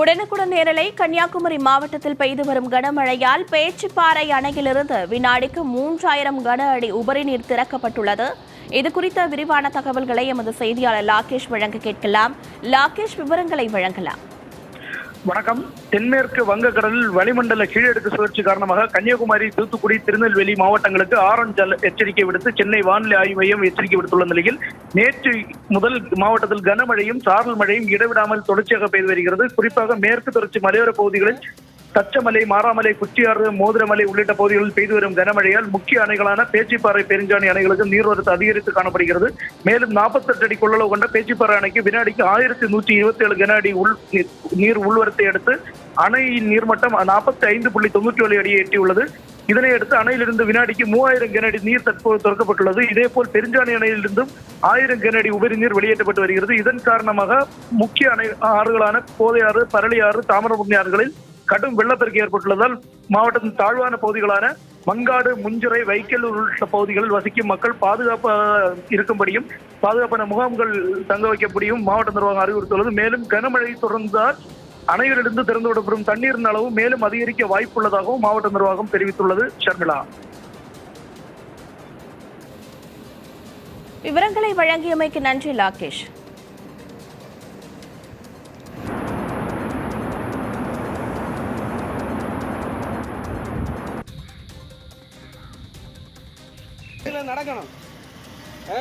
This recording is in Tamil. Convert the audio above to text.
உடனுக்குடன் நேரலை கன்னியாகுமரி மாவட்டத்தில் பெய்து வரும் கனமழையால் பேச்சுப்பாறை அணையிலிருந்து வினாடிக்கு மூன்றாயிரம் கன அடி உபரி நீர் திறக்கப்பட்டுள்ளது. இது குறித்த விரிவான தகவல்களை எமது செய்தியாளர் லாகேஷ் வழங்க கேட்கலாம். லாகேஷ் விவரங்களை வழங்கலாம். வணக்கம். தென்மேற்கு வங்கக்கடலில் வளிமண்டல கீழடுக்கு சுழற்சி காரணமாக கன்னியாகுமரி தூத்துக்குடி திருநெல்வேலி மாவட்டங்களுக்கு ஆரஞ்சு எச்சரிக்கை விடுத்து சென்னை வானிலை ஆய்வு மையம் எச்சரிக்கை விடுத்துள்ள நிலையில் நேற்று முதல் மாவட்டத்தில் கனமழையும் சாரல் மழையும் இடைவிடாமல் தொடர்ச்சியாக பெய்து வருகிறது. குறிப்பாக மேற்கு தொடர்ச்சி மலையோர பகுதிகளில் தச்சமலை மாராமலை குச்சியாறு மோதிரமலை உள்ளிட்ட பகுதிகளில் பெய்து வரும் கனமழையால் முக்கிய அணைகளான பேச்சிப்பாறை பெருஞ்சாணி அணைகளுக்கு நீர்வரத்து அதிகரித்து காணப்படுகிறது. மேலும் 48 அடி கொள்ளளவு கொண்ட பேச்சிப்பாறை அணைக்கு வினாடிக்கு ஆயிரத்தி நூற்றி இருபத்தி ஏழு கன அடி உள் நீர்- உள்வரத்தை அடுத்து அணையின் நீர்மட்டம் நாற்பத்தி ஐந்து புள்ளி தொண்ணூற்றி ஏழு அடியை எட்டியுள்ளது. இதனையடுத்து அணையிலிருந்து வினாடிக்கு மூவாயிரம் கனஅடி நீர் தற்போது திறக்கப்பட்டுள்ளது. இதேபோல் பெருஞ்சாணி அணையிலிருந்தும் ஆயிரம் கனஅடி உபரி நீர் வெளியேற்றப்பட்டு வருகிறது. இதன் காரணமாக முக்கிய அணை ஆறுகளான கோதையாறு பரளியாறு தாமிரபரணி ஆறுகளில் கடும் வெள்ளப்பெருக்கு ஏற்பட்டுள்ளதால் மாவட்டத்தின் தாழ்வான பகுதிகளான மங்காடு முஞ்சிறை வைக்கல் உள்ளிட்ட பகுதிகளில் வசிக்கும் மக்கள் பாதுகாப்பு இருக்கும்படியும் பாதுகாப்பான முகாம்கள் தங்க வைக்கப்படியும் மாவட்ட நிர்வாகம் அறிவுறுத்துள்ளது மேலும் கனமழை தொடர்ந்தால் அணைகளிலிருந்து திறந்து விடப்படும் தண்ணீரின் அளவு மேலும் அதிகரிக்க வாய்ப்புள்ளதாகவும் மாவட்ட நிர்வாகம் தெரிவித்துள்ளது. ஷர்மிளா. விவரங்களை வழங்கியமைக்கு நன்றி லாகேஷ். நடக்கணும் ஆ?